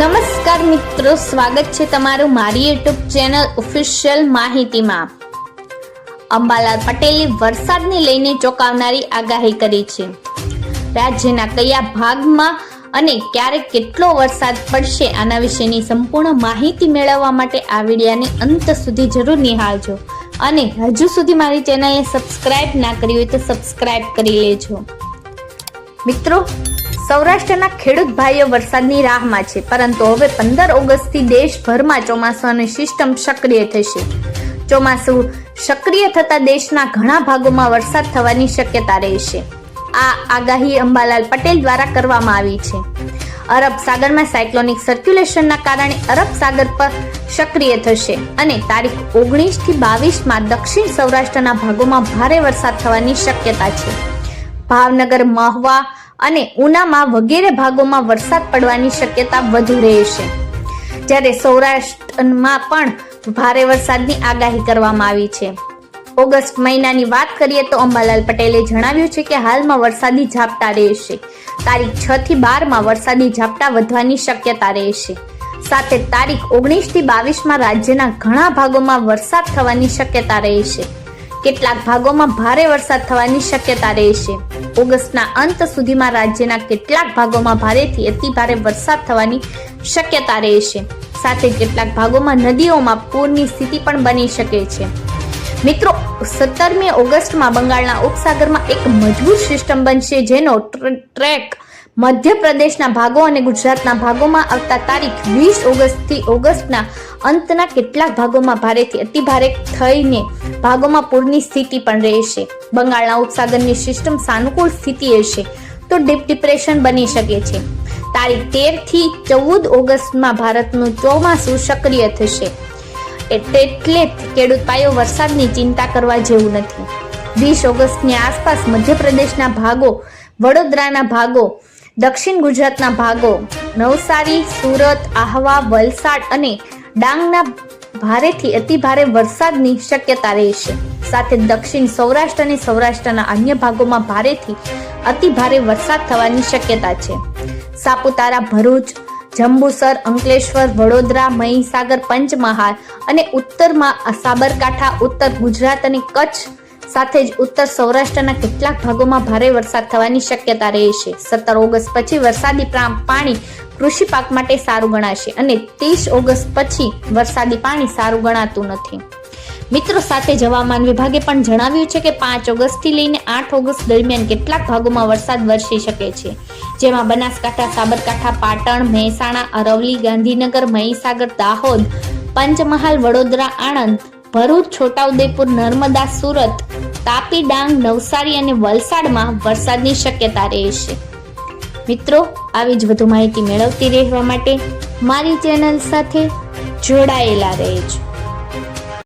નમસ્કાર મિત્રો, સ્વાગત છે તમારું મારી યુટ્યુબ ચેનલ ઓફિશિયલ માહિતીમાં. અંબાલાલ પટેલે વરસાદને લઈને ચોંકાવનારી આગાહી કરી છે. રાજ્યના કયા ભાગમાં અને ક્યારે કેટલો વરસાદ પડશે આના વિશેની સંપૂર્ણ માહિતી મેળવવા માટે આ વિડીયોને અંત સુધી જરૂર નિહાળજો. અને હજુ સુધી મારી ચેનલને સબસ્ક્રાઇબ ના કરી હોય તો સબસ્ક્રાઇબ કરી લેજો. મિત્રો સૌરાષ્ટ્રના ખેડૂત ભાઈઓ વરસાદની રાહમાં છે, પરંતુ હવે પંદર ઓગસ્ટથી દેશભરમાં ચોમાસાની સિસ્ટમ સક્રિય થશે. ચોમાસું સક્રિય થતા દેશના ઘણા ભાગોમાં વરસાદ થવાની શક્યતા રહેશે. આ આગાહી અંબાલાલ પટેલ દ્વારા કરવામાં આવી છે. અરબ સાગરમાં સાયક્લોનિક સર્ક્યુલેશનના કારણે અરબ સાગર પર સક્રિય થશે અને તારીખ ઓગણીસથી બાવીસમાં દક્ષિણ સૌરાષ્ટ્રના ભાગોમાં ભારે વરસાદ થવાની શક્યતા છે. ભાવનગર મહવા અને ઉનામાં વગેરે ભાગોમાં વરસાદ પડવાની શક્યતા વધુ રહેશે. જ્યારે સૌરાષ્ટ્રમાં પણ ભારે વરસાદની આગાહી કરવામાં આવી છે. ઓગસ્ટ મહિનાની વાત કરીએ તો અંબાલાલ પટેલે જણાવ્યું છે કે હાલમાં વરસાદી ઝાપટા રહેશે. તારીખ છ થી બારમાં વરસાદી ઝાપટા વધવાની શક્યતા રહેશે. સાથે તારીખ ઓગણીસથી બાવીસમાં રાજ્યના ઘણા ભાગોમાં વરસાદ થવાની શક્યતા રહેશે. કેટલાક ભાગોમાં ભારે વરસાદ થવાની શક્યતા રહેશે ઓગસ્ટના અંત સુધીમાં રાજ્યના કેટલાક ભાગોમાં ભારેથી અતિ ભારે વરસાદ થવાની શક્યતા રહેશે સાથે કેટલાક ભાગોમાં નદીઓમાં પૂરની સ્થિતિ પણ બની શકે છે. મિત્રો, સત્તરમી ઓગસ્ટમાં બંગાળના ઉપસાગરમાં એક મજબૂત સિસ્ટમ બનશે જેનો ટ્ર- ટ્રેક મધ્યપ્રદેશના ભાગો અને ગુજરાતના ભાગોમાં આવતા તારીખ વીસ ઓગસ્ટથી ઓગસ્ટના અંતના કેટલાક ભાગોમાં ભારેથી અતિભારે થઈને ભાગોમાં પૂરની સ્થિતિ પણ રહેશે. બંગાળના ઉપસાગરની સિસ્ટમ સાનુકૂળ સ્થિતિ હશે તો ડીપ ડિપ્રેશન બની શકે છે. તારીખ તેરથી ચૌદ ઓગસ્ટમાં ભારતનું ચોમાસું સક્રિય થશે. એટલે ખેડૂત પાયો વરસાદની ચિંતા કરવા જેવું નથી. વીસ ઓગસ્ટની આસપાસ મધ્યપ્રદેશના ભાગો, વડોદરાના ભાગો દક્ષિણ ગુજરાતના ભાગો, નવસારી, સુરત, આહવા, વલસાડ અને ડાંગના ભારેથી અતિ ભારે વરસાદની શક્યતા રહેશે સાથે દક્ષિણ સૌરાષ્ટ્ર અને સૌરાષ્ટ્રના અન્ય ભાગોમાં ભારેથી અતિ ભારે વરસાદ થવાની શક્યતા છે. સાપુતારા, ભરૂચ, જંબુસર, અંકલેશ્વર, વડોદરા, મહીસાગર, પંચમહાલ અને ઉત્તરમાં સાબરકાંઠા, ઉત્તર ગુજરાત અને કચ્છ સાથે જ ઉત્તર સૌરાષ્ટ્રના કેટલાક ભાગોમાં ભારે વરસાદ થવાની શક્યતા રહેશે સત્તર ઓગસ્ટ પછી વરસાદી પાણી કૃષિ પાક માટે સારું ગણાશે અને ત્રીસ ઓગસ્ટ પછી વરસાદી પાણી સારું ગણાતું નથી. મિત્રો સાથે જ હવામાન વિભાગે પણ જણાવ્યું છે કે પાંચ ઓગસ્ટથી લઈને આઠ ઓગસ્ટ દરમિયાન કેટલાક ભાગોમાં વરસાદ વરસી શકે છે. જેમાં બનાસકાંઠા, સાબરકાંઠા, પાટણ, મહેસાણા અરવલી ગાંધીનગર, મહીસાગર, દાહોદ, પંચમહાલ, વડોદરા, આણંદ ભરૂચ, છોટાઉદેપુર, નર્મદા, સુરત, તાપી ડાંગ, નવસારી અને વલસાડમાં વરસાદની શક્યતા રહેશે મિત્રો, આવી જ વધુ માહિતી મેળવતી રહેવા માટે મારી ચેનલ સાથે જોડાયેલા રહેજો.